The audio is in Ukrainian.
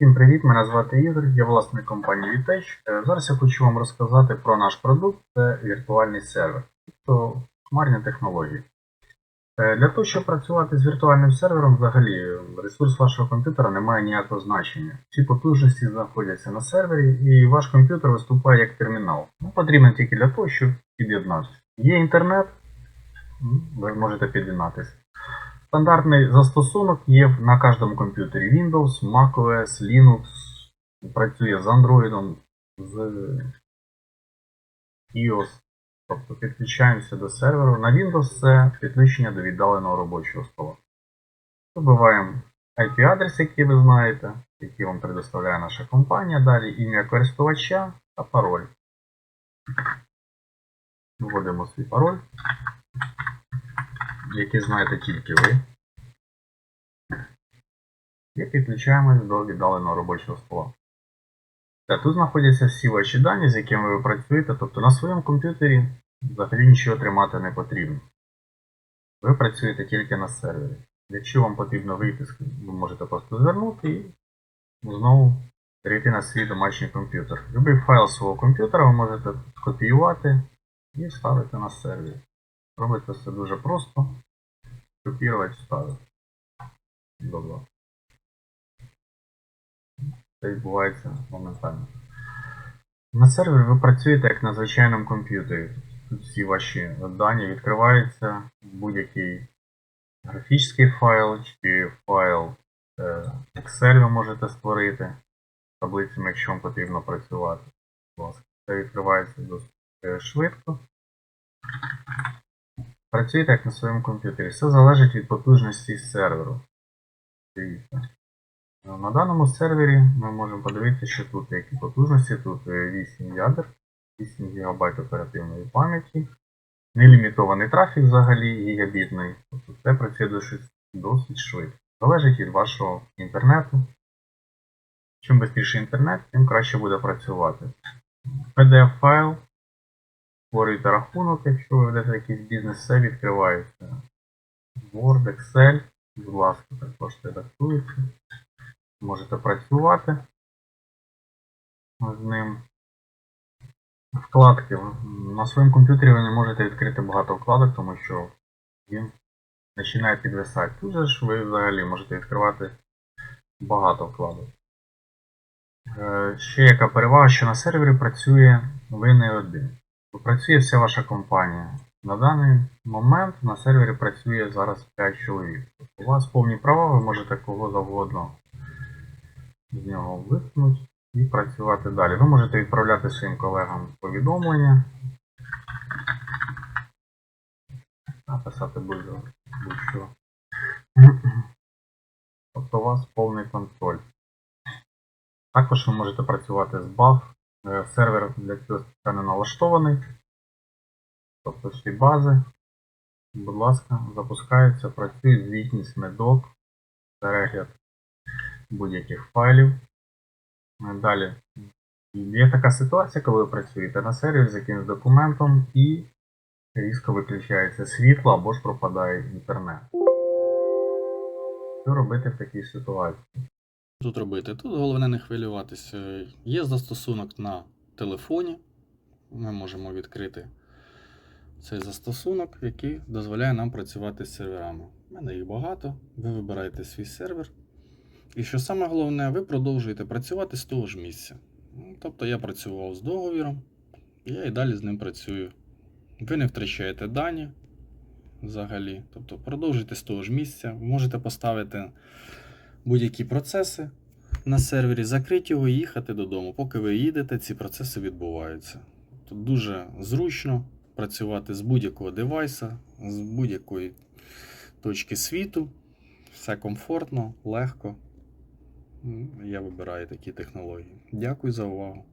Всім привіт, мене звати Ігор, я власник компанії Vitech. Е, Зараз я хочу вам розказати про наш продукт, це віртуальний сервер, тобто хмарні технології. Е, Для того, щоб працювати з віртуальним сервером, взагалі ресурс вашого комп'ютера не має ніякого значення. Всі потужності знаходяться на сервері, і ваш комп'ютер виступає як термінал. Ну, потрібен тільки для того, щоб під'єднатися. Є інтернет, ви можете під'єднатися. Стандартний застосунок є на кожному комп'ютері Windows, macOS, Linux, працює з Android, з iOS. Тобто підключаємося до серверу. На Windows це підключення до віддаленого робочого стола. Вибиваємо IP-адрес, який ви знаєте, який вам предоставляє наша компанія. Далі ім'я користувача та пароль. Вводимо свій пароль, який знаєте тільки ви. І підключаємось до віддаленого робочого стола. Та тут знаходяться всі ваші дані, з якими ви працюєте, тобто на своєму комп'ютері взагалі нічого тримати не потрібно. Ви працюєте тільки на сервері. Якщо вам потрібно вийти, ви можете просто звернути і знову перейти на свій домашній комп'ютер. Любий файл свого комп'ютера ви можете копіювати і вставити на сервері. Робите все дуже просто. Копірувати, вставити. Добре. Це відбувається моментально. На сервері ви працюєте як на звичайному комп'ютері. Тут всі ваші дані відкриваються, будь-який графічний файл чи файл е, Excel ви можете створити таблицями, якщо вам потрібно працювати. Це відкривається досить е, швидко. Працюєте як на своєму комп'ютері. Все залежить від потужності серверу. Е, На даному сервері ми можемо подивитися, що тут які потужності, тут е, 8 ядер, 8 ГБ оперативної пам'яті, нелімітований трафік взагалі гігабітний. Тобто це працює досить, швидко. Залежить від вашого інтернету. Чим швидше інтернет, тим краще буде працювати. PDF файл, створюєте рахунок, якщо ви ведете якийсь бізнес, все відкривається. Word, Excel, будь ласка, також редактується можете працювати з ним. Вкладки. На своєму комп'ютері ви не можете відкрити багато вкладок, тому що він починає підвисати. Тут же ж ви взагалі можете відкривати багато вкладок. Е, Ще яка перевага, що на сервері працює ви не один. Працює вся ваша компанія. На даний момент на сервері працює зараз 5 чоловік. У вас повні права, ви можете кого завгодно з нього виткнути і працювати далі. Ви можете відправляти своїм колегам повідомлення. Написати будь- будь-що. Тобто у вас повний контроль. Також ви можете працювати з BAF. Е, Сервер для цього спеціально налаштований. Тобто всі бази. Будь ласка, запускається, працює звітність медок, перегляд будь-яких файлів. Е, Далі. Є така ситуація, коли ви працюєте на сервері з якимось документом і різко виключається світло або ж пропадає інтернет. Що робити в такій ситуації? Тут робити? Тут головне не хвилюватися. Є застосунок на телефоні. Ми можемо відкрити цей застосунок, який дозволяє нам працювати з серверами. У мене їх багато. Ви вибираєте свій сервер. І що саме головне, ви продовжуєте працювати з того ж місця. Ну, Тобто я працював з договіром, і я і далі з ним працюю. Ви не втрачаєте дані взагалі. Тобто продовжуйте з того ж місця. Можете поставити будь-які процеси на сервері, закрити його їхати додому. Поки ви їдете, ці процеси відбуваються. Тут дуже зручно працювати з будь-якого девайса, з будь-якої точки світу. Все комфортно, легко. Я вибираю такі технології. Дякую за увагу.